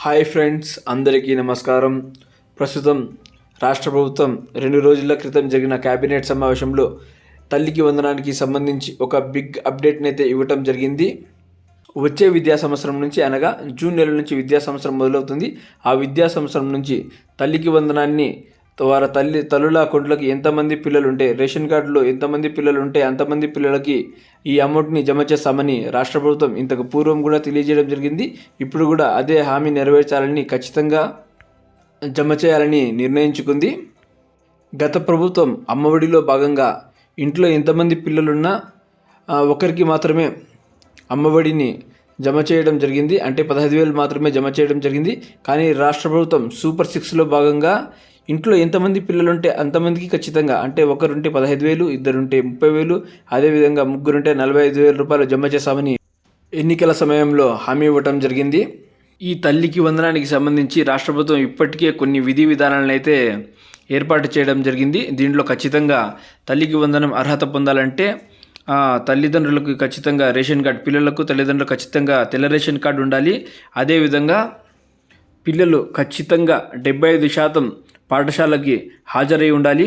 Hi friends అందరికీ నమస్కారం. ప్రస్తుతం రాష్ట్ర ప్రభుత్వం రెండు రోజుల క్రితం జరిగిన కేబినెట్ సమావేశంలో తల్లికి వందనానికి సంబంధించి ఒక బిగ్ అప్డేట్ని అయితే ఇవ్వటం జరిగింది. వచ్చే విద్యా సంవత్సరం నుంచి అనగా జూన్ నెల నుంచి విద్యా సంవత్సరం మొదలవుతుంది. ఆ విద్యా సంవత్సరం నుంచి తల్లికి వందనాన్ని వారి తల్లి తల్లుల అకౌంట్లోకి ఎంతమంది పిల్లలు ఉంటే రేషన్ కార్డులో ఎంతమంది పిల్లలు ఉంటే అంతమంది పిల్లలకి ఈ అమౌంట్ని జమ చేస్తామని రాష్ట్ర ప్రభుత్వం ఇంతకు పూర్వం కూడా తెలియజేయడం జరిగింది. ఇప్పుడు కూడా అదే హామీ నెరవేర్చాలని ఖచ్చితంగా జమ చేయాలని నిర్ణయించుకుంది. గత ప్రభుత్వం అమ్మఒడిలో భాగంగా ఇంట్లో ఎంతమంది పిల్లలున్నా ఒకరికి మాత్రమే అమ్మఒడిని జమ చేయడం జరిగింది. అంటే పదహైదు వేలు మాత్రమే జమ చేయడం జరిగింది. కానీ రాష్ట్ర ప్రభుత్వం సూపర్ సిక్స్లో భాగంగా ఇంట్లో ఎంతమంది పిల్లలుంటే అంతమందికి ఖచ్చితంగా. అంటే ఒకరుంటే పదహైదు వేలు ఇద్దరుంటే ముప్పై వేలు. అదేవిధంగా ముగ్గురుంటే నలభై ఐదు వేల రూపాయలు జమ చేస్తామని ఎన్నికల సమయంలో హామీ ఇవ్వటం జరిగింది. ఈ తల్లికి వందనానికి సంబంధించి రాష్ట్ర ప్రభుత్వం ఇప్పటికే కొన్ని విధి విధానాలను అయితే ఏర్పాటు చేయడం జరిగింది. దీంట్లో ఖచ్చితంగా తల్లికి వందనం అర్హత పొందాలంటే తల్లిదండ్రులకు ఖచ్చితంగా రేషన్ కార్డు పిల్లలకు తల్లిదండ్రులకు ఖచ్చితంగా తెల్ల రేషన్ కార్డు ఉండాలి. అదేవిధంగా పిల్లలు ఖచ్చితంగా డెబ్బై ఐదు శాతం పాఠశాలకి హాజరై ఉండాలి.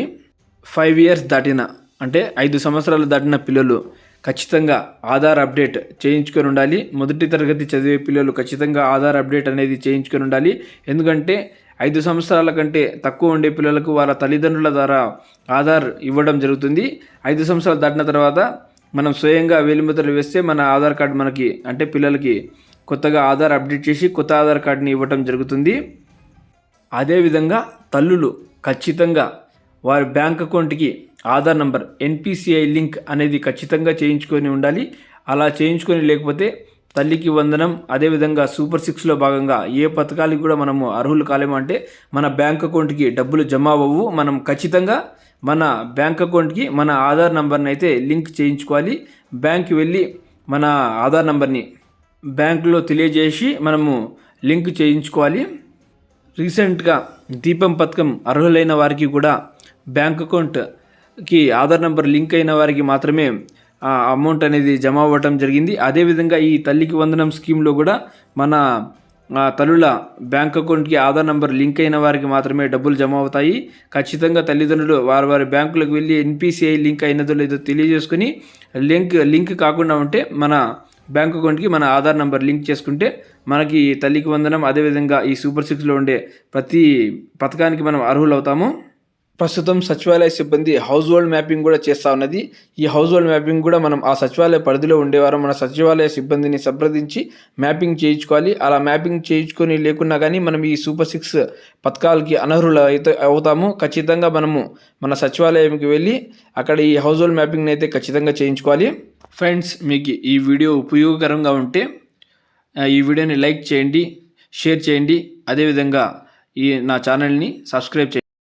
ఫైవ్ ఇయర్స్ దాటిన అంటే ఐదు సంవత్సరాలు దాటిన పిల్లలు ఖచ్చితంగా ఆధార్ అప్డేట్ చేయించుకొని ఉండాలి. మొదటి తరగతి చదివే పిల్లలు ఖచ్చితంగా ఆధార్ అప్డేట్ అనేది చేయించుకొని ఉండాలి. ఎందుకంటే ఐదు సంవత్సరాల కంటే తక్కువ ఉండే పిల్లలకు వాళ్ళ తల్లిదండ్రుల ద్వారా ఆధార్ ఇవ్వడం జరుగుతుంది. ఐదు సంవత్సరాలు దాటిన తర్వాత మనం స్వయంగా వేలిముద్రలు వేస్తే మన ఆధార్ కార్డు మనకి అంటే పిల్లలకి కొత్తగా ఆధార్ అప్డేట్ చేసి కొత్త ఆధార్ కార్డుని ఇవ్వటం జరుగుతుంది. అదేవిధంగా తల్లులు ఖచ్చితంగా వారి బ్యాంక్ అకౌంట్కి ఆధార్ నంబర్ ఎన్పిసిఐ లింక్ అనేది ఖచ్చితంగా చేయించుకొని ఉండాలి. అలా చేయించుకొని లేకపోతే తల్లికి వందనం అదేవిధంగా సూపర్ సిక్స్లో భాగంగా ఏ పథకాలకి కూడా మనము అర్హులు కాలేము అంటే మన బ్యాంక్ అకౌంట్కి డబ్బులు జమ అవ్వవు. మనం ఖచ్చితంగా మన బ్యాంక్ అకౌంట్కి మన ఆధార్ నంబర్ని అయితే లింక్ చేయించుకోవాలి. బ్యాంక్కి వెళ్ళి మన ఆధార్ నంబర్ని బ్యాంకులో తెలియజేసి మనము లింక్ చేయించుకోవాలి. రీసెంట్గా దీపం పథకం అర్హులైన వారికి కూడా బ్యాంక్ అకౌంట్కి ఆధార్ నెంబర్ లింక్ అయిన వారికి మాత్రమే ఆ అమౌంట్ అనేది జమ అవ్వటం జరిగింది. అదేవిధంగా ఈ తల్లికి వందనం స్కీమ్లో కూడా మన తల్లుల బ్యాంక్ అకౌంట్కి ఆధార్ నెంబర్ లింక్ అయిన వారికి మాత్రమే డబ్బులు జమ అవుతాయి. ఖచ్చితంగా తల్లిదండ్రులు వారి వారి బ్యాంకులకు వెళ్ళి ఎన్పిసిఐ లింక్ అయినదో లేదో తెలియజేసుకుని లింక్ లింక్ కాకుండా ఉంటే మన బ్యాంక్ అకౌంట్కి మన ఆధార్ నెంబర్ లింక్ చేసుకుంటే మనకి తల్లికి వందనం అదేవిధంగా ఈ సూపర్ సిక్స్లో ఉండే ప్రతి పథకానికి మనం అర్హులు అవుతాము ప్రస్తుతం సచివాలయ సిబ్బంది హౌస్ హోల్డ్ మ్యాపింగ్ కూడా చేస్తూ ఉన్నది. ఈ హౌస్ హోల్డ్ మ్యాపింగ్ కూడా మనం ఆ సచివాలయ పరిధిలో ఉండేవారు మన సచివాలయ సిబ్బందిని సంప్రదించి మ్యాపింగ్ చేయించుకోవాలి. అలా మ్యాపింగ్ చేయించుకొని లేకున్నా కానీ మనం ఈ సూపర్ సిక్స్ పథకాలకి అనర్హులు అయితే అవుతాము. ఖచ్చితంగా మనము మన సచివాలయంకి వెళ్ళి అక్కడ ఈ హౌస్ హోల్డ్ మ్యాపింగ్ని అయితే ఖచ్చితంగా చేయించుకోవాలి. ఫ్రెండ్స్ మీకు ఈ వీడియో ఉపయోగకరంగా ఉంటే ఈ వీడియోని లైక్ చేయండి షేర్ చేయండి. అదేవిధంగా ఈ నా ఛానల్ని సబ్స్క్రైబ్ చేయండి.